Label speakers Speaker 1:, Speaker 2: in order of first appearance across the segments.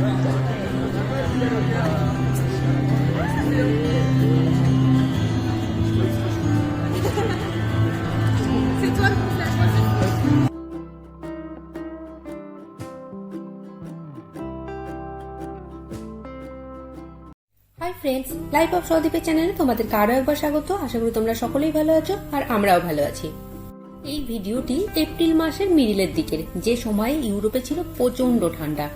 Speaker 1: High friends life of সদীপের চ্যানেলে তোমাদেরকে আরও একবার স্বাগত। আশা করি তোমরা সকলেই ভালো আছো আর আমরাও ভালো আছি। এই ভিডিওটি এপ্রিল মাসের মিডিলের দিকের, যে সময়ে ইউরোপে ছিল প্রচণ্ড ঠান্ডা।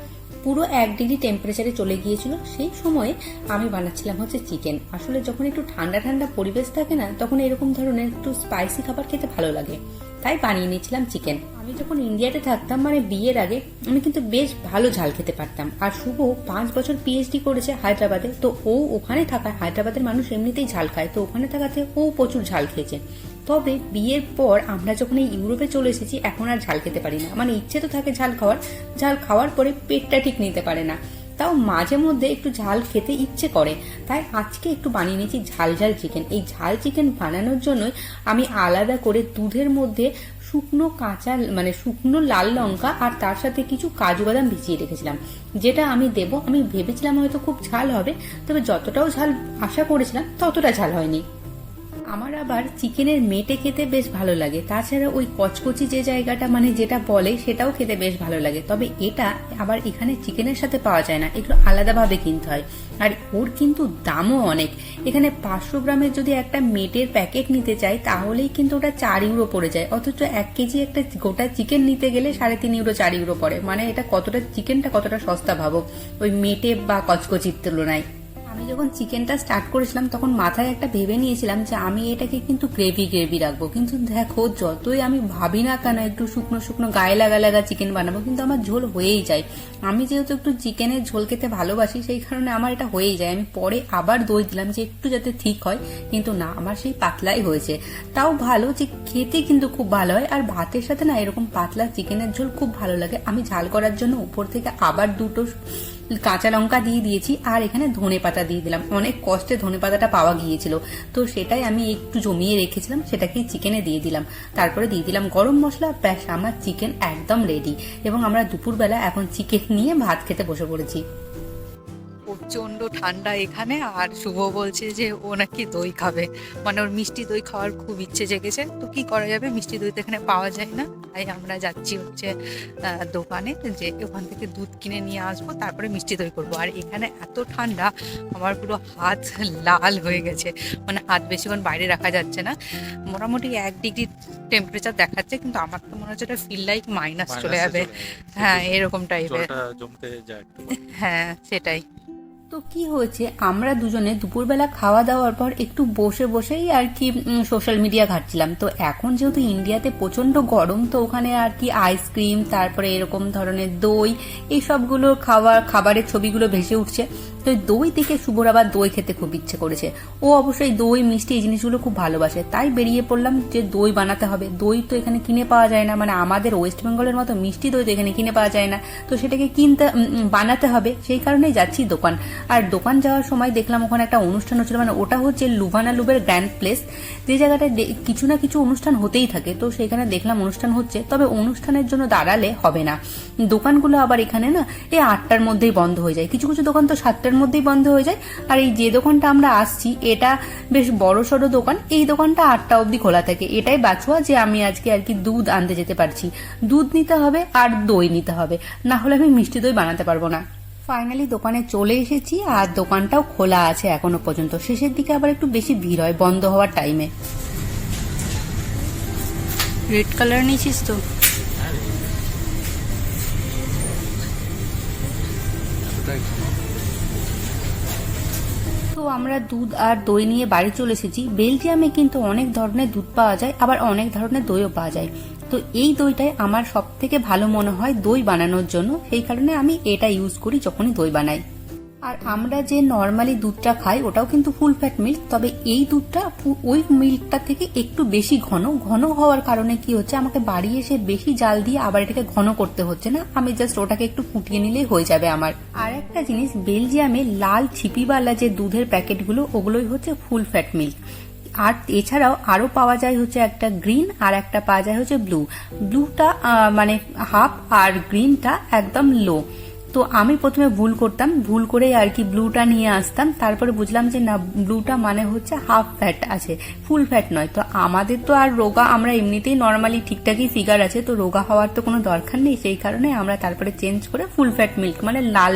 Speaker 1: পুরো এক ডিগ্রি টেম্পারেচারে চলে গিয়েছিল, সেই সময়ে আমি বানাচ্ছিলাম হচ্ছে চিকেন আসলে যখন একটু ঠান্ডা ঠান্ডা পরিবেশ থাকে না, তখন এরকম ধরনের একটু স্পাইসি খাবার খেতে ভালো লাগে। তাই বানিয়ে নিয়েছিলাম চিকেন আমি যখন ইন্ডিয়াতে থাকতাম মানে বিয়ের আগে, আমি কিন্তু বেশ ভালো ঝাল খেতে পারতাম। আর শুভ পাঁচ বছর পিএইচডি করেছে হায়দ্রাবাদে, তো ও ওখানে থাকায়, হায়দ্রাবাদের মানুষ এমনিতেই ঝাল খায়, তো ওখানে থাকাতে ও প্রচুর ঝাল খেয়েছে। তবে বিয়ের পর আমরা যখন এই ইউরোপে চলে এসেছি, এখন আর ঝাল খেতে পারি না। মানে ইচ্ছে তো থাকে ঝাল খাওয়ার ঝাল খাওয়ার পরে পেটটা ঠিক নিতে পারে না। তাও মাঝে মধ্যে একটু ঝাল খেতে ইচ্ছে করে। তাই আজকে একটু বানিয়ে নিয়েছি ঝাল ঝাল চিকেন। এই ঝাল চিকেন বানানোর জন্যই আমি আলাদা করে দুধের মধ্যে শুকনো কাঁচা মানে শুকনো লাল লঙ্কা আর তার সাথে কিছু কাজু বাদাম ভিজিয়ে রেখেছিলাম। যেটা আমি দেব, আমি ভেবেছিলাম হয়তো খুব ঝাল হবে, তবে যতটাও ঝাল আশা করেছিলাম ততটা ঝাল হয়নি। আমার আবার চিকেনের মেটে খেতে বেশ ভালো লাগে। তাছাড়া ওই কচকচি যে জায়গাটা মানে যেটা বলে, সেটাও খেতে বেশ ভালো লাগে। তবে এটা আবার এখানে চিকেনের সাথে পাওয়া যায় না। এগুলো আলাদাভাবে কিনতে হয়। আর ওর কিন্তু দামও অনেক। এখানে পাঁচশো গ্রামের যদি একটা মেটের প্যাকেট নিতে চাই, তাহলেই কিন্তু ওটা চার ইউরো পড়ে যায়। অথচ এক কেজি একটা গোটা চিকেন নিতে গেলে সাড়ে তিন ইউরো, চার ইউরো পড়ে। মানে এটা কতটা, চিকেনটা কতটা সস্তা ভাবো ওই মেটে বা কচকচির তুলনায়। আমি যখন চিকেনটা স্টার্ট করেছিলাম, তখন মাথায় একটা ভেবে নিয়েছিলাম যে আমি এটাকে কিন্তু গ্রেভি গ্রেভি রাখব। কিন্তু দেখো, যতই আমি ভাবি না কেন, একটু শুকনো শুকনো গায়ে লাগা লাগা চিকেন বানাবো, কিন্তু আমার ঝোল হয়েই যায়। আমি যেহেতু একটু চিকেনের ঝোল খেতে ভালোবাসি, সেই কারণে আমার এটা হয়েই যায়। আমি পরে আবার দই দিলাম যে একটু যাতে ঠিক হয়, কিন্তু না, আমার সেই পাতলাই হয়েছে। তাও ভালো যে খেতে কিন্তু খুব ভালো হয়, আর ভাতের সাথে না এরকম পাতলা চিকেনের ঝোল খুব ভালো লাগে। আমি ঝাল করার জন্য উপর থেকে আবার দুটো কাঁচা লঙ্কা দিয়ে দিয়েছি, আর এখানে ধনে পাতা দিয়ে দিলাম। অনেক কষ্টে ধনে পাতাটা পাওয়া গিয়েছিল। তো সেটাই আমি একটু জমিয়ে রেখেছিলাম, সেটাকে চিকেনে দিয়ে দিলাম। তারপরে দিয়ে দিলাম গরম মশলা, ব্যাস, আমার চিকেন একদম রেডি এবং আমরা দুপুরবেলা এখন চিকেন নিয়ে ভাত খেতে বসে পড়েছি।
Speaker 2: প্রচণ্ড ঠান্ডা এখানে আর শুভ বলছে যে ও নাকি দই খাবে। মানে ওর মিষ্টি দই খাওয়ার খুব ইচ্ছে জেগেছে। তো কি করা যাবে? মিষ্টি দই তো এখানে পাওয়া যায় না। তাই আমরা যাচ্ছি হচ্ছে দোকানে যে ওখান থেকে দুধ কিনে নিয়ে আসব তারপরে মিষ্টি দই করব। আর এখানে এত ঠান্ডা আমার পুরো হাত লাল হয়ে গেছে। মানে হাত বেশিক্ষণ বাইরে রাখা যাচ্ছে না। মোটামুটি এক ডিগ্রি টেম্পারেচার দেখাচ্ছে কিন্তু আমার তো মনে হচ্ছে এটা ফিল লাইক মাইনাস চলে যাবে। হ্যাঁ এরকম টাইপের হ্যাঁ সেটাই।
Speaker 1: তো কি হয়েছে? আমরা দুজনে দুপুরবেলা খাওয়া দাওয়ার পর একটু বসে বসেই আর কি সোশ্যাল মিডিয়া ঘাটছিলাম। তো এখন যেহেতু ইন্ডিয়াতে প্রচণ্ড গরম, তো ওখানে আর কি আইসক্রিম তারপরে এরকম ধরনের দই, এই সবগুলো খাবার খাবারের ছবিগুলো ভেসে উঠছে। তো দই থেকে শুভর আবার দই খেতে খুব ইচ্ছে করেছে। ও অবশ্যই দই, মিষ্টি এই জিনিসগুলো খুব ভালোবাসে। তাই বেরিয়ে পড়লাম যে দই বানাতে হবে। দই তো এখানে কিনে পাওয়া যায় না। মানে আমাদের ওয়েস্ট বেঙ্গলের মতো মিষ্টি দই তো এখানে কিনে পাওয়া যায় না। তো সেটাকে কিনতে বানাতে হবে। সেই কারণেই যাচ্ছি দোকান। আর দোকান যাওয়ার সময় দেখলাম ওখানে একটা অনুষ্ঠান হচ্ছিল মানে ওটা হচ্ছে লুভানা লুবের গ্র্যান্ড প্লেস যে জায়গাটায় কিছু না কিছু অনুষ্ঠান হতেই থাকে, তো সেখানে দেখলাম অনুষ্ঠান হচ্ছে, তবে অনুষ্ঠানের জন্য দাঁড়ালে হবে না। দোকানগুলো আবার এখানে না, এই আটটার মধ্যেই বন্ধ হয়ে যায়। কিছু কিছু দোকান তো সাতটার মধ্যেই বন্ধ হয়ে যায়, আর এই যে দোকানটা আমরা আসছি, এটা বেশ বড় সড়ো দোকান, এই দোকানটা আটটা অবধি খোলা থাকে। এটাই বাছুয়া যে আমি আজকে আর কি দুধ আনতে যেতে পারছি। দুধ নিতে হবে আর দই নিতে হবে, না হলে আমি মিষ্টি দই বানাতে পারব না। ফাইনালি দোকানে চলে এসেছি আর দোকানটাও খোলা আছে এখনও পর্যন্ত। শেষের দিকে আবার একটু বেশি ভিড় হয়, বন্ধ হওয়ার টাইমে
Speaker 2: রেড কালার নিয়েছিস তো?
Speaker 1: তো আমরা দুধ আর দই নিয়ে বাড়ি চলে এসেছি। বেলজিয়ামে কিন্তু অনেক ধরনের দুধ পাওয়া যায়, আবার অনেক ধরনের দইও পাওয়া যায়। তো এই দইটাই আমার সব থেকে ভালো মনে হয় দই বানানোর জন্য। সেই কারণে আমি এটা ইউজ করি যখনই দই বানাই। আর আমরা যে নর্মালি দুধটা খাই, ওটাও কিন্তু ফুল ফ্যাট মিল্ক তবে এই দুধটা ওই মিল্কটা থেকে একটু বেশি ঘন। ঘন হওয়ার কারণে কি হচ্ছে, আমাকে বাড়ি এসে বেশি জাল দিয়ে আবার এটাকে ঘন করতে হচ্ছে না। আমি জাস্ট ওটাকে একটু ফুটিয়ে নিলেই হয়ে যাবে আমার। আর একটা জিনিস বেলজিয়ামে লাল ছিপিওয়ালা যে দুধের প্যাকেটগুলো, ওগুলোই হচ্ছে ফুল ফ্যাট মিল্ক আর এছাড়াও আরও পাওয়া যায় হচ্ছে একটা গ্রিন আর একটা পাওয়া যায় হচ্ছে ব্লু ব্লুটা মানে হাফ আর গ্রিনটা একদম লো তো আমি প্রথমে ভুল করতাম, ভুল করে আর কি ব্লুটা নিয়ে আসতাম। তারপরে বুঝলাম যে না ব্লুটা মানে হচ্ছে হাফ ফ্যাট আছে ফুল ফ্যাট নয়। তো আমাদের তো আর রোগা, আমরা এমনিতেই নর্মালি ঠিকঠাকই ফিগার আছে, তো রোগা হওয়ার তো কোনো দরকার নেই। সেই কারণে আমরা তারপরে চেঞ্জ করে ফুল ফ্যাট মিল্ক মানে লাল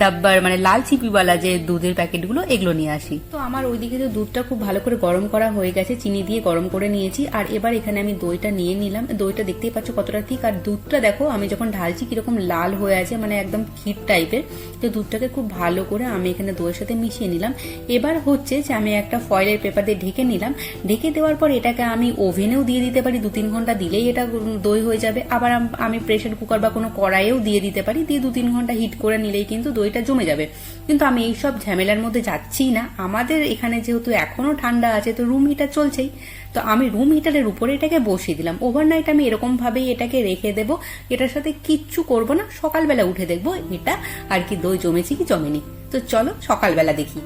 Speaker 1: ডাব্বার মানে লাল চিপিওয়ালা যে দুধের প্যাকেটগুলো, এগুলো নিয়ে আসি। তো আমার ওইদিকে তো দুধটা খুব ভালো করে গরম করা হয়ে গেছে, চিনি দিয়ে গরম করে নিয়েছি। আর এবার এখানে আমি দইটা নিয়ে নিলাম। দইটা দেখতেই পাচ্ছ কতটা ঠিক। আর দুধটা দেখো, আমি যখন ঢালছি কীরকম লাল হয়ে আছে মানে একদম ক্ষীর টাইপের তো দুধটাকে খুব ভালো করে আমি এখানে দইয়ের সাথে মিশিয়ে নিলাম। এবার হচ্ছে যে আমি একটা ফয়েলের পেপার দিয়ে ঢেকে নিলাম। ঢেকে দেওয়ার পর এটাকে আমি ওভেনেও দিয়ে দিতে পারি দু তিন ঘণ্টা দিলেই এটা দই হয়ে যাবে। আবার আমি প্রেসার কুকার বা কোনো কড়াইয়েও দিয়ে দিতে পারি, দিয়ে দু তিন ঘণ্টা হিট করে নিলেই কিন্তু দইটা জমে যাবে। কিন্তু আমি এইসব ঝামেলার মধ্যে যাচ্ছি না। আমাদের এখানে যেহেতু এখনও ঠান্ডা আছে, তো রুম হিটার চলছেই। তো আমি রুম হিটারের উপরে এটাকে বসিয়ে দিলাম। ওভারনাইট আমি এরকম ভাবেই এটাকে রেখে দেবো। এটার সাথে কিচ্ছু করব না। সকালবেলা উঠে দেখব এটা আর কি দই জমেছে কি জমেনি। তো চলো সকালবেলা দেখি।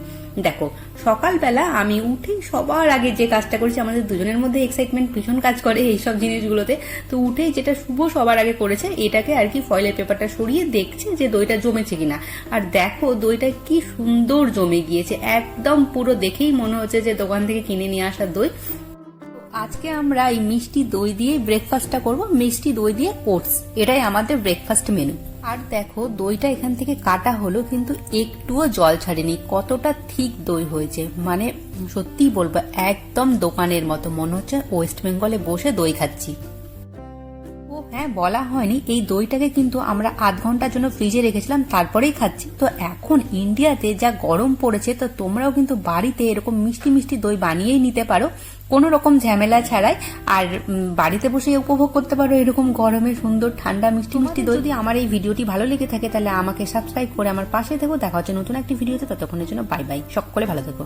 Speaker 1: দেখো, সকালবেলা আমি উঠেই সবার আগে যে কাজটা করেছি, আমাদের দুজনের মধ্যে এক্সাইটমেন্ট ভীষণ কাজ করে এইসব জিনিসগুলোতে। তো উঠেই যেটা শুভ সবার আগে করেছে, এটাকে আর কি ফয়েলের পেপারটা সরিয়ে দেখছে যে দইটা জমেছে কিনা। আর দেখো দইটা কি সুন্দর জমে গিয়েছে। একদম পুরো দেখেই মনে হচ্ছে যে দোকান থেকে কিনে নিয়ে আসা দই। আজকে আমরা এই মিষ্টি দই দিয়ে ব্রেকফাস্টটা করব। মিষ্টি দই দিয়ে ওটস এটাই আমাদের ব্রেকফাস্ট মেনু আর দেখো, দইটা এখান থেকে কাটা হলো, কিন্তু একটুও জল ছাড়েনি। কতটা ঠিক দই হয়েছে। মানে সত্যি বলব, একদম দোকানের মতো। মনে হচ্ছে ওয়েস্ট বেঙ্গলে বসে দই খাচ্ছি। হ্যাঁ বলা হয়নি। এই দইটাকে কিন্তু আমরা আধ ঘণ্টার জন্য ফ্রিজে রেখেছিলাম, তারপরেই খাচ্ছি। তো এখন ইন্ডিয়াতে যা গরম পড়েছে, তো তোমরাও কিন্তু বাড়িতে এরকম মিষ্টি মিষ্টি দই বানিয়েই নিতে পারো। কোনো রকম ঝামেলা ছাড়াই। আর বাড়িতে বসে উপভোগ করতে পারো এরকম গরমে সুন্দর ঠান্ডা মিষ্টি মিষ্টি দই। যদি আমার এই ভিডিওটি ভালো লেগে থাকে, তাহলে আমাকে সাবস্ক্রাইব করে আমার পাশে থেকো। দেখা হচ্ছে নতুন একটি ভিডিওতে। ততক্ষণের জন্য বাই বাই সকলে ভালো থেকো।